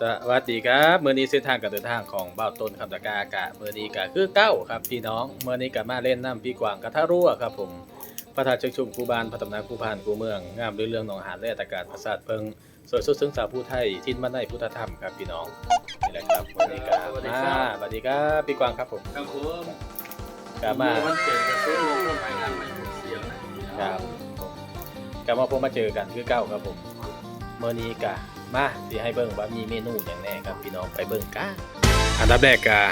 สวัสดีครับเมื่อนี้เส้นทางการเดินทางของเบ้าต้นคำตะกาอากาเมื่อนี้ก็คือเก้าครับพี่น้องเมื่อนี้ก็มาเล่นน้ำพี่กวางกระทะรั่วครับผมพระธาตุเชิงชุมคูบานพระตำนานคูพานคูเมืองงามด้วยเรื่องหนองหานและตะการประสาทเพิงสวยสุดซึ้งสาวผู้ไทยทินบ้านในพุทธธรรมครับพี่น้องนี่แหละครับวันนี้ก็สวัสดีมาครับสวัสดีครับพี่กวางครับผมครับผมก็มาวันเกิดกับซื้อลงมาไปงานใหม่ผมเสียวนะครับผมกลับมาพบมาเจอกันคือเก้าครับผมเมื่อนี้กะ มาสิให้เบิ่งว่ามีเมนูอย่างแน่ครับพี่น้องไปเบิ่งกันอันดับแรกกะ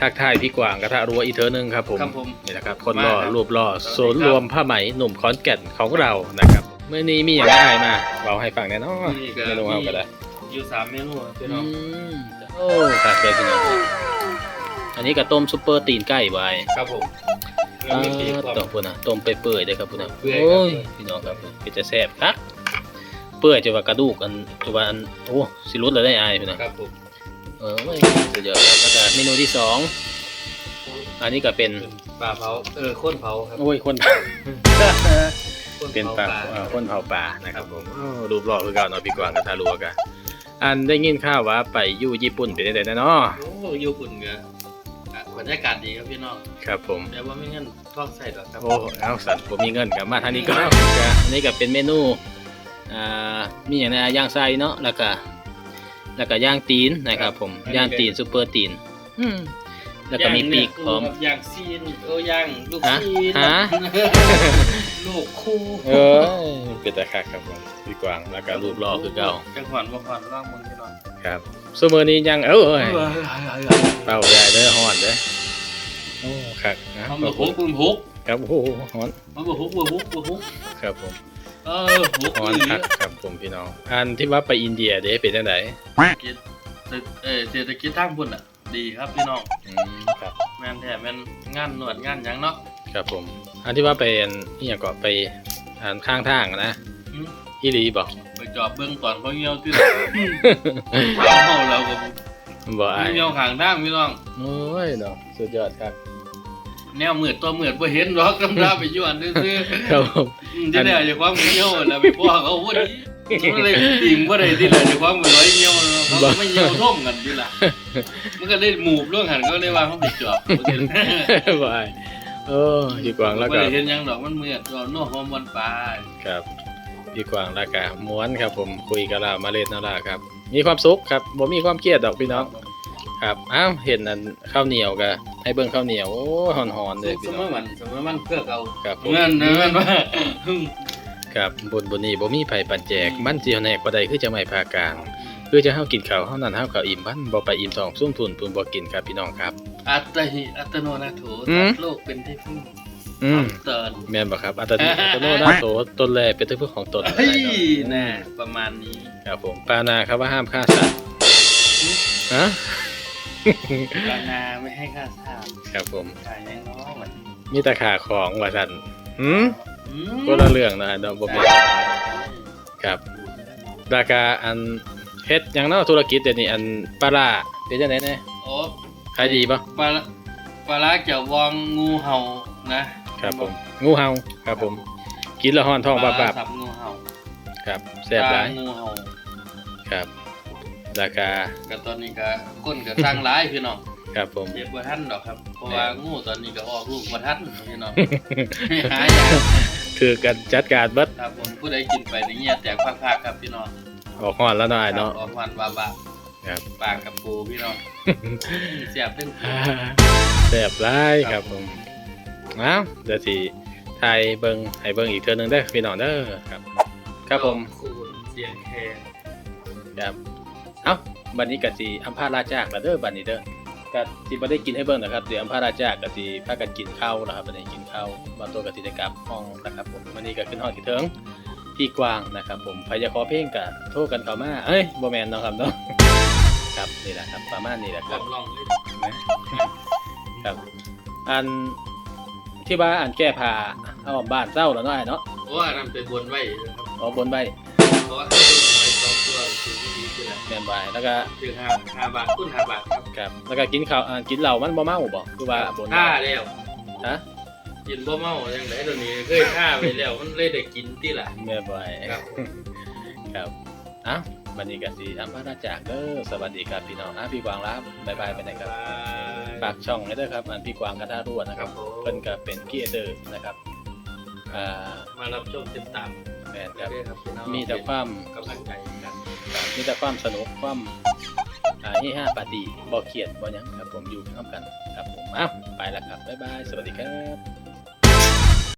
ทักทายพี่กวางกระทะรัวอีกเทอหนึงครับผมครับผมนี่นะครับคนรอมาครับรวบรอสวัสดีครับศูนย์รวมผ้าไหมหนุ่มขอนแก่นของเรานะครับเมื่อนี้มีอย่างไรมาเราให้ฟังแน่นอนนี่ก็เมนูเอาก็ได้อยู่สามเมนูครับพี่น้อืองมโอ้ครับเลยพี่น้องอันนี้ก็ต้มซุปเปอร์ตีนไก่ไว้ครับผมแล้วมีปีกความต้มพุ่นนะต้มไปเปื่อยๆเด้อครับพุ่นนะเปื่อยครับโอ้ยพี่น้องครับเป็นจะแซ่บครับ เปื่อยจะว่ากระดูกอันจะว่าอันโอ้สิรุดเลยได้อายพี่น้องครับผมเออไม่สุดยอดครับแล้วก็เมนูที่สองอันนี้ก็เป็นเป็นปลาเผาเออข้นเผาครับโอ้ยคน ข้นเป็นเผาปลาปลาเอ่อคนเผาปลานะครับผมโอ้รูปหล่อคือเก่าเนาะพี่กวางกับทารัวกันอันได้ยินข่าวว่าไปอยู่ญี่ปุ่นเป็นได้เนาะโอ้อยู่ปุ่นเงอะบรรยากาศดีครับพี่น้องครับผม แต่ว่าไม่งั้นท้องใส่หรอกครับโอ้เอาสัตว์ผมมีเงินกลับมาทางนี้ก็ก็อันนี้ก็เป็นเมนู อ่ามีอย่างไรย่างไส้เนาะแล้วก็แล้วก็ย่างตีนนะครับผมย่างตีนซูเปอร์ตีนอืมแล้วก็มีปีกพร้อมย่างซีนเออย่างลูกฮะซีนฮะลูกคู่เออเป็นตะคักครับผมพี่กวางแล้วก็รูปหล่อคือเก่าจังหวัดบ่หวัดร่างมึงพี่น้องครับซูเมอร์นี้ยังเอ้ยเป่าใหญ่เด้อฮอนเด้อโอ้ครับนะมันบ่ฮุกมันฮุกครับโอ้โหฮอนมันบ่ฮุกบ่ฮุกบ่ฮุกครับผม เออฮุกฮอนอีคักครับผมพี่น้อง อันที่ว่าไปอินเดียเด้เป็นจังไดกิจเออเศรษฐกิจทางพุ่นอะ ดีครับพี่น้องอืมครับแม่นแท้แม่นงานนวดงานหยังเนาะครับผม อันที่ว่าไปอันนี่อย่างก็ไปอันข้างทางอะนะอืมอีหลีบอก ไปจอบเบิ่งตอนเขาเหี่ยวที่เฮาเราก็บ่อายเหี่ยวข้างทางพี่น้อง โอ้ยเนาะสุดยอดครับ แนวมืดตัวมืดบ่เห็นหรอกกำลังไปอยู่อันซื่อครับผมๆอืมที่ได้จะความเหี่ยวแล้วไปพ่อเขาพอดีมันเลยติ่งบ่ได้ที่เลยจะความมันร้อยเหี่ยวเนาะเขาก็ไม่เหี่ยวท่มกันดีล่ะมันก็ได้หมู่เรื่องหันก็เลยว่าเขาไปจอบบ่อายโอ้พี่กวางแล้วบ่ก็ได้เห็นหยังดอกมันมืดก็นอกฮอร์โมนปลาครับพี่กวางแล้วก็ม้วนครับ ผมคุยกับเรามาเล่นนั่นล่ะครับ มีความสุขครับบ่มีความเครียดดอกพี่น้อง ครับอ้าวเห็นอันข้าวเหนียวก็ ให้เบิ่งข้าวเหนียวโอ้หอนๆเลยสพี่มน้มองติมันสมมติมันเพื่อเก่าครับผมเงินเงินว่าครับบนบนนี้บ่มีไผปันแจกมันสิเอาแนกบ่ได้คือจะไม่พากลาง คือจะเฮากินข้าวเฮานั้นเฮาก็อิ่มพันบ่ไปอิ่มท้องซุ่มทุนปุนบ่กินครับพี่น้องครับ อัตหิอัตโนนาโถอืมโลกเป็นที่พึ่งอืมเตือนแม่นบ่ครับอัตติอัตโนนาโถตนแลเป็นที่พึ่งของตนเฮ้ยแน่ประมาณนี้ ครับผมปานาครับว่าห้ามฆ่าสัตว์ฮะ ปานาไม่ให้ค่าทาสครับผม ขายยังน้องมันมีแต่ขาของว่าซั่นหืมอืมคนละเรื่องนะดอกบ่แม่นครับ ราคาอันเฮ็ดหยังเนาะธุรกิจเดี๋ยวนี้อันปลาร้าเป็นจังได๋แน่โอ้ขายดีบ่ปลาปลาร้าเกี่ยววองงูเห่านะครับผม งูเห่าครับผม กินแล้วฮ้อนท้องปลาบาร้าบสับงูเห่าๆครับแซ่บหลายปงูเห่า ครับ ราคาก็ตอนนี้ก็ก้นก็สร้างร้ายพี่น้องครับผมเรียกว่าท่านดอกครับเพราะว่างูตอนนี้ก็ออกลูกมาท่านพี่น้องหายากคือการจัดการเบิดครับผมผู้ใดกินไปในเงี้ยแตกภาคๆครับพี่น้องออกฮ้อนแล้วหน่อยเนาะออกวันวาบะครับปากกับปูพี่น้องเสียบตึ้งอ่าแซ่บหลายครับผมเอ้าเดี๋ยวสิถ่ายเบิ่งให้เบิ่งอีกเทื่อหนึงเด้อพี่น้องเด้อครับ ครับผมคูณเสียงแคนครับ เอ้าบัดนี้ก็สิอัมพาราจากแล้วเด้อบัดนี้เด้อก็สิบ่ได้กินให้เบิ่งนะครับเดี๋ยวอัมพาราจากก็สิพากันกินข้าวแล้วครับบัดนี้กินข้าวบางตัวก็สิได้กลับห้องนะครับผมวันนี้ก็ขึ้นฮอดที่เทิงพี่กวางนะครับ ผมใครจะขอเพลงก็โทรกันเข้ามาเอ้ยบ่แม่นเนาะครับเนาะครับนี่แหละครับประมาณนี้แหละคลรัอบงลองเลยครับอันที่ว่าอันแก้ผ้าเอาบ้านเศร้าแล้วเนาะไอ้เนาะโอ้อันนั้นไปบนไว้นะครับเอาบนใบเพราะว่าเขาเป็นหอยสองตัวคือที่ดีคืออะไรแม่นใบแล้วก็คือห้าห้าบาทคุณห้าบาทครับครับแล้วก็กินข้าวอ่ากินเหล้ามันบ่เมาบ่คือว่าบนท่าแล้วฮะกินบ่เมาอย่างไรตัวนี้เคยท่าไปแล้วมันเลยได้กินที่ละแม่นใบครับครับเอ้าบันนี้ก็สิอัมพาราจากเด้อสวัสดีครับพี่น้องอะพี่กวางรับบ๊ายบายไปไหนครับฝากช่องให้ด้วยครับอันพี่กวางกระทารั่วนะคครัรับบผมเพิ่นก็เป็นพี่เดอร์นะครับอ่ามารับชมติดตาม แม่นครับด้วยครับพี่น้องมีแต่ความกำลังใจกันมีแต่ความสนุกความอ่าที่ห้าปาร์ตี้บ่เครียดบ่หยังครับผมอยู่พร้อมกันครับผมอ้าวไปแล้วครับบ๊ายบายสวัสดีครับ